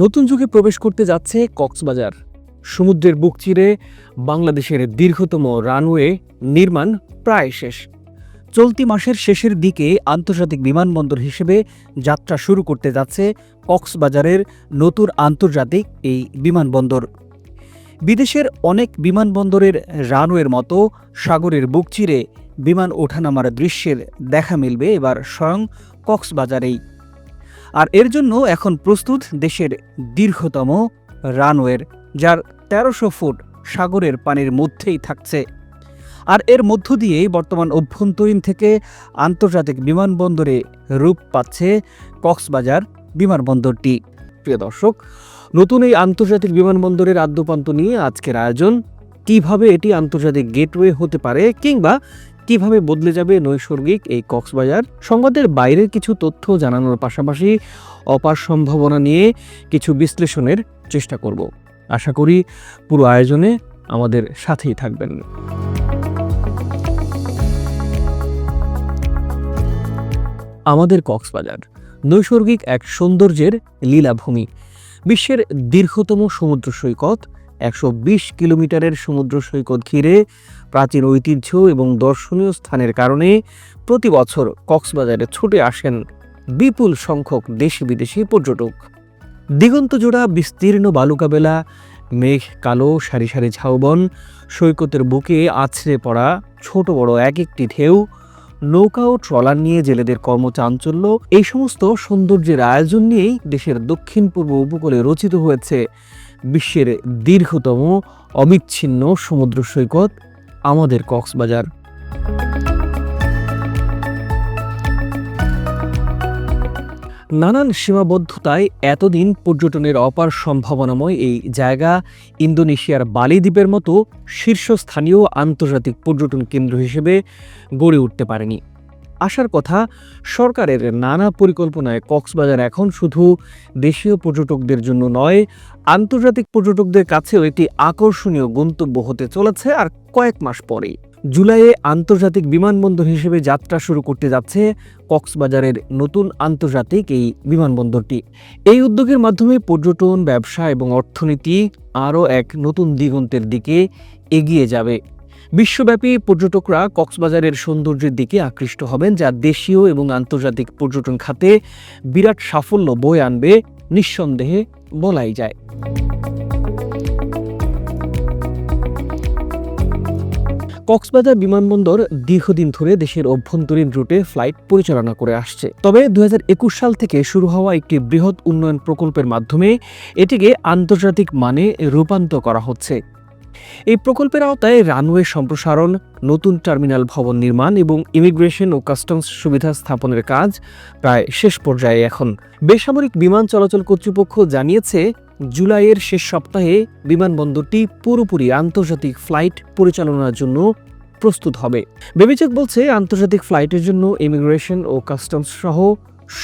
নতুন যুগে প্রবেশ করতে যাচ্ছে কক্সবাজার। সমুদ্রের বুক চিরে বাংলাদেশের দীর্ঘতম রানওয়ে নির্মাণ প্রায় শেষ। চলতি মাসের শেষের দিকে আন্তর্জাতিক বিমানবন্দর হিসেবে যাত্রা শুরু করতে যাচ্ছে কক্সবাজারের নতুন আন্তর্জাতিক এই বিমানবন্দর। বিদেশের অনেক বিমানবন্দরের রানওয়ের মতো সাগরের বুক চিরে বিমান ওঠানামার দৃশ্যের দেখা মিলবে এবার স্বয়ং কক্সবাজারেই। আর এর জন্য এখন প্রস্তুত দেশের দীর্ঘতম রানওয়ের, যার তেরোশো ফুট সাগরের পানির মধ্যেই থাকছে। আর এর মধ্য দিয়েই বর্তমান অভ্যন্তরীণ থেকে আন্তর্জাতিক বিমানবন্দরে রূপ পাচ্ছে কক্সবাজার বিমানবন্দরটি। প্রিয় দর্শক, নতুন এই আন্তর্জাতিক বিমানবন্দরের আদ্যপান্ত নিয়ে আজকের আয়োজন, কীভাবে এটি আন্তর্জাতিক গেটওয়ে হতে পারে কিংবা কীভাবে বদলে যাবে নৈসর্গিক এই কক্সবাজার? সংবাদের বাইরের কিছু তথ্য জানানোর পাশাপাশি অপার সম্ভাবনা নিয়ে কিছু বিশ্লেষণের চেষ্টা করব। আশা করি পুরো আয়োজনে আমাদের সাথেই থাকবেন। আমাদের কক্সবাজার, নৈসর্গিক এক সৌন্দর্যের লীলাভূমি, বিশ্বের দীর্ঘতম সমুদ্র সৈকত একশো বিশ কিলোমিটারের সমুদ্র সৈকত ঘিরে প্রাচীন ঐতিহ্য এবং দর্শনীয় স্থানের কারণে প্রতি বছর কক্সবাজারে ছুটে আসেন বিপুল সংখ্যক দেশি বিদেশি পর্যটক। দিগন্তজোড়া বিস্তীর্ণ বালুকাবেলা, মেঘ, কালো, সারি সারি ঝাউবন, সৈকতের বুকে আছড়ে পড়া ছোট বড় এক একটি ঢেউ, নৌকা ও ট্রলার নিয়ে জেলেদের কর্মচাঞ্চল্য, এই সমস্ত সৌন্দর্যের আয়োজন নিয়েই দেশের দক্ষিণ পূর্ব উপকূলে রচিত হয়েছে বিশ্বের দীর্ঘতম অবিচ্ছিন্ন সমুদ্র সৈকত আমাদের কক্সবাজার। নানান সীমাবদ্ধতায় এতদিন পর্যটনের অপার সম্ভাবনাময় এই জায়গা ইন্দোনেশিয়ার বালি দ্বীপের মতো শীর্ষস্থানীয় আন্তর্জাতিক পর্যটন কেন্দ্র হিসেবে গড়ে উঠতে পারেনি। আসার কথা, সরকারের নানা পরিকল্পনায় কক্সবাজার এখন শুধু দেশীয় পর্যটকদের জন্য নয়, আন্তর্জাতিক পর্যটকদের কাছেও একটি আকর্ষণীয় গন্তব্য হতে চলেছে আর কয়েক মাস পরেই। জুলাইয়ে আন্তর্জাতিক বিমানবন্দর হিসেবে যাত্রা শুরু করতে যাচ্ছে কক্সবাজারের নতুন আন্তর্জাতিক এই বিমানবন্দরটি। এই উদ্যোগের মাধ্যমে পর্যটন, ব্যবসা এবং অর্থনীতি আরও এক নতুন দিগন্তের দিকে এগিয়ে যাবে। বিশ্বব্যাপী পর্যটকরা কক্সবাজারের সৌন্দর্যের দিকে আকৃষ্ট হবেন, যা দেশীয় এবং আন্তর্জাতিক পর্যটন খাতে বিরাট সাফল্য বয়ে আনবে। নিঃসন্দেহে বলাই যায়। কক্সবাজার বিমানবন্দর দীর্ঘদিন ধরে দেশের অভ্যন্তরীণ রুটে ফ্লাইট পরিচালনা করে আসছে। তবে দু হাজার একুশ সাল থেকে শুরু হওয়া একটি বৃহৎ উন্নয়ন প্রকল্পের মাধ্যমে এটিকে আন্তর্জাতিক মানে রূপান্তর করা হচ্ছে। এই প্রকল্পের আওতায় রানওয়ে সম্প্রসারণ, নতুন টার্মিনাল ভবন নির্মাণ এবং ইমিগ্রেশন ও কাস্টমস সুবিধা স্থাপনের কাজ প্রায় শেষ পর্যায়ে এখন। বেসামরিক বিমান চলাচল কর্তৃপক্ষ জানিয়েছে, জুলাইয়ের শেষ সপ্তাহে বিমানবন্দরটি পুরোপুরি আন্তর্জাতিক ফ্লাইট পরিচালনার জন্য প্রস্তুত হবে। বেবিচেক বলছে, আন্তর্জাতিক ফ্লাইটের জন্য ইমিগ্রেশন ও কাস্টমস সহ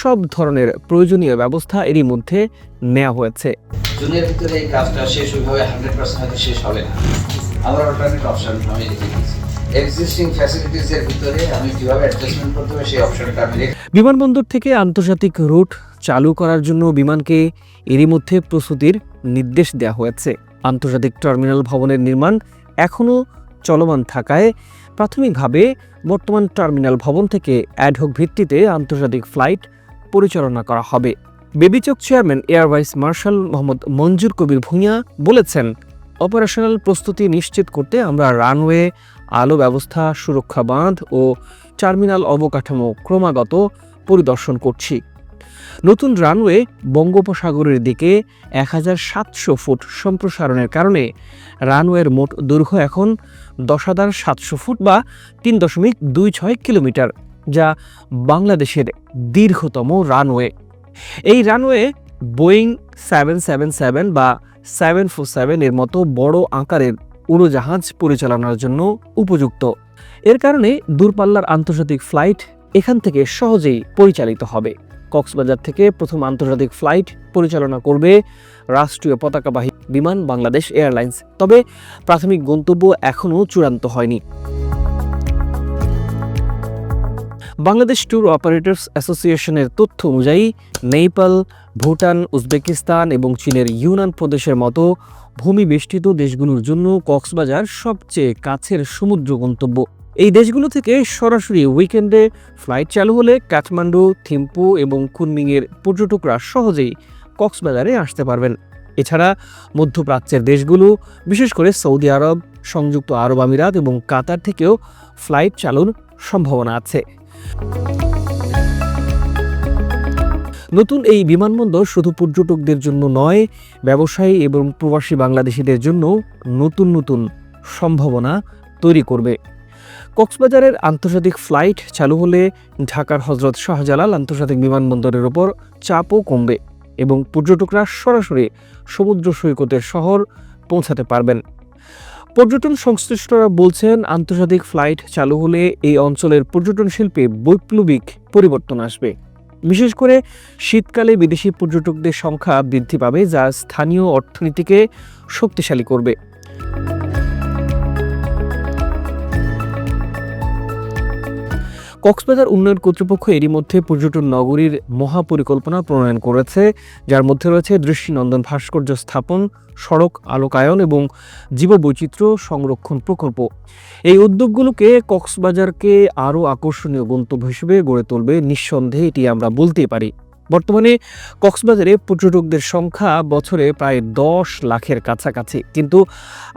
সব ধরনের প্রয়োজনীয় ব্যবস্থা এরই মধ্যে নেওয়া হয়েছে। জুনের ভিতরে এই কাজটা শেষ ওইভাবে হান্ড্রেড পার্সেন্ট শেষ হবে না। আমার অল্টারনেট অপশন আমি রেখে দিয়েছি। এক্সিস্টিং ভিতরে আমি কীভাবে অ্যাডজাস্টমেন্ট করতে হবে সেই অপশনটা আমি বিমানবন্দর থেকে আন্তর্জাতিক রুট চালু করার জন্য বিমানকে এরই মধ্যে প্রস্তুতির নির্দেশ দেওয়া হয়েছে। আন্তর্জাতিক টার্মিনাল ভবনের নির্মাণ এখনও চলমান থাকায় প্রাথমিকভাবে বর্তমান টার্মিনাল ভবন থেকে অ্যাডহক ভিত্তিতে আন্তর্জাতিক ফ্লাইট পরিচালনা করা হবে। Bebichak chairman air vice marshal Mohammad Manjur Kabir Bhuiyan বলেছেন, অপারেশনাল প্রস্তুতি নিশ্চিত করতে আমরা রানওয়ে, আলো ব্যবস্থা, সুরক্ষা বাঁধ ও টার্মিনাল অবকাঠামো ক্রমাগত পরিদর্শন করছি। নতুন রানওয়ে বঙ্গোপসাগরের দিকে এক হাজার সাতশো ফুট সম্প্রসারণের কারণে রানওয়ের মোট দৈর্ঘ্য এখন দশ হাজার সাতশো ফুট বা তিন দশমিক দুই ছয় কিলোমিটার, যা বাংলাদেশের দীর্ঘতম রানওয়ে। এই runway Boeing seven seven seven বা সেভেন ফোর সেভেন এর মতো বড় আকারের উড়োজাহাজ পরিচালনার জন্য উপযুক্ত। এর কারণে দূরপাল্লার আন্তর্জাতিক ফ্লাইট এখান থেকে সহজেই পরিচালিত হবে। কক্সবাজার থেকে প্রথম আন্তর্জাতিক ফ্লাইট পরিচালনা করবে রাষ্ট্রীয় পতাকাবাহী বিমান বাংলাদেশ এয়ারলাইন্স। তবে প্রাথমিক গন্তব্য এখনও চূড়ান্ত হয়নি। বাংলাদেশ ট্যুর অপারেটরস অ্যাসোসিয়েশনের তথ্য অনুযায়ী নেপাল ভুটান, উজবেকিস্তান এবং চীনের ইউনান প্রদেশের মতো ভূমি বেষ্টিত দেশগুলোর জন্য কক্সবাজার সবচেয়ে কাছের সমুদ্র গন্তব্য। এই দেশগুলো থেকে সরাসরি উইকেন্ডে ফ্লাইট চালু হলে কাঠমান্ডু, থিম্পু এবং কুনমিংয়ের পর্যটকরা সহজেই কক্সবাজারে আসতে পারবেন। এছাড়া মধ্যপ্রাচ্যের দেশগুলো, বিশেষ করে সৌদি আরব, সংযুক্ত আরব আমিরাত এবং কাতার থেকেও ফ্লাইট চালুর সম্ভাবনা আছে। নতুন এই বিমানবন্দর শুধু পর্যটকদের জন্য নয়, ব্যবসায়ী এবং প্রবাসী বাংলাদেশিদের জন্য নতুন নতুন সম্ভাবনা তৈরি করবে। কক্সবাজারের আন্তর্জাতিক ফ্লাইট চালু হলে ঢাকার হজরত শাহজালাল আন্তর্জাতিক বিমানবন্দরের ওপর চাপও কমবে এবং পর্যটকরা সরাসরি সমুদ্র সৈকতের শহর পৌঁছাতে পারবেন। পর্যটন সংশ্লিষ্টরা বলছেন, আন্তর্জাতিক ফ্লাইট চালু হলে এই অঞ্চলের পর্যটন শিল্পে বৈপ্লবিক পরিবর্তন আসবে। বিশেষ করে শীতকালে বিদেশি পর্যটকদের সংখ্যা বৃদ্ধি পাবে, যা স্থানীয় অর্থনীতিকে শক্তিশালী করবে। কক্সবাজার উন্নয়ন কর্তৃপক্ষ এরই মধ্যে পর্যটন নগরীর মহাপরিকল্পনা প্রণয়ন করেছে, যার মধ্যে রয়েছে দৃষ্টিনন্দন ভাস্কর্য স্থাপন, সড়ক আলোকায়ন এবং জীববৈচিত্র্য সংরক্ষণ প্রকল্প। এই উদ্যোগগুলোকে কক্সবাজারকে আরও আকর্ষণীয় গন্তব্য হিসেবে গড়ে তুলবে, নিঃসন্দেহে এটি আমরা বলতেই পারি। বর্তমানে কক্সবাজারে পর্যটকদের সংখ্যা বছরে প্রায় দশ লাখের কাছাকাছি, কিন্তু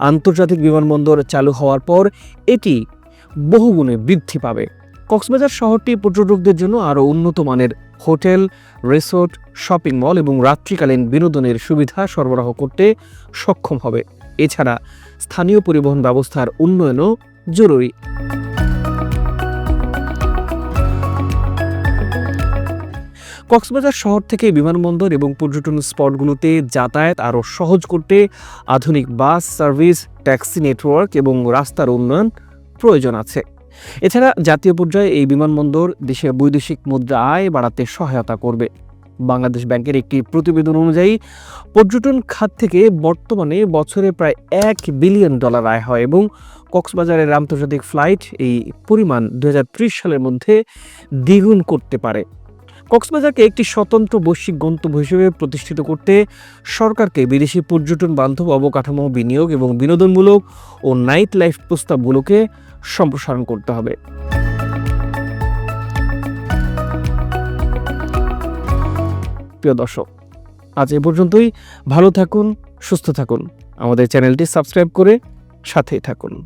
আন্তর্জাতিক বিমানবন্দর চালু হওয়ার পর এটি বহুগুণে বৃদ্ধি পাবে। কক্সবাজার শহরটি পর্যটকদের জন্য আরও উন্নত মানের হোটেল, রিসোর্ট, শপিং মল এবং রাত্রিকালীন বিনোদনের সুবিধা সরবরাহ করতে সক্ষম হবে। এছাড়া স্থানীয় পরিবহন ব্যবস্থার উন্নয়নও জরুরি। কক্সবাজার শহর থেকে বিমানবন্দর এবং পর্যটন স্পটগুলোতে যাতায়াত আরও সহজ করতে আধুনিক বাস, সার্ভিস, ট্যাক্সি নেটওয়ার্ক এবং রাস্তার উন্নয়ন প্রয়োজন আছে। এছাড়া জাতীয় পর্যায়ে এই বিমানবন্দর দেশের বৈদেশিক মুদ্রা আয় বাড়াতে সহায়তা করবে। বাংলাদেশ ব্যাংকের একটি প্রতিবেদন অনুযায়ী, পর্যটন খাত থেকে বর্তমানে বছরে প্রায় এক বিলিয়ন ডলার আয় হয় এবং কক্সবাজারের আন্তর্জাতিক ফ্লাইট এই পরিমাণ দু হাজার ত্রিশ সালের মধ্যে দ্বিগুণ করতে পারে। কক্সবাজারকে একটি স্বতন্ত্র বৈশ্বিক গন্তব্য হিসেবে প্রতিষ্ঠিত করতে সরকারকে বিদেশি পর্যটন বান্ধব অবকাঠামো বিনিয়োগ এবং বিনোদনমূলক ও নাইট লাইফ প্রস্তাবগুলোকে সম্প্রসারণ করতে হবে। প্রিয় দর্শক, আজ এ পর্যন্তই। ভালো থাকুন, সুস্থ থাকুন। আমাদের চ্যানেলটি সাবস্ক্রাইব করে সাথেই থাকুন।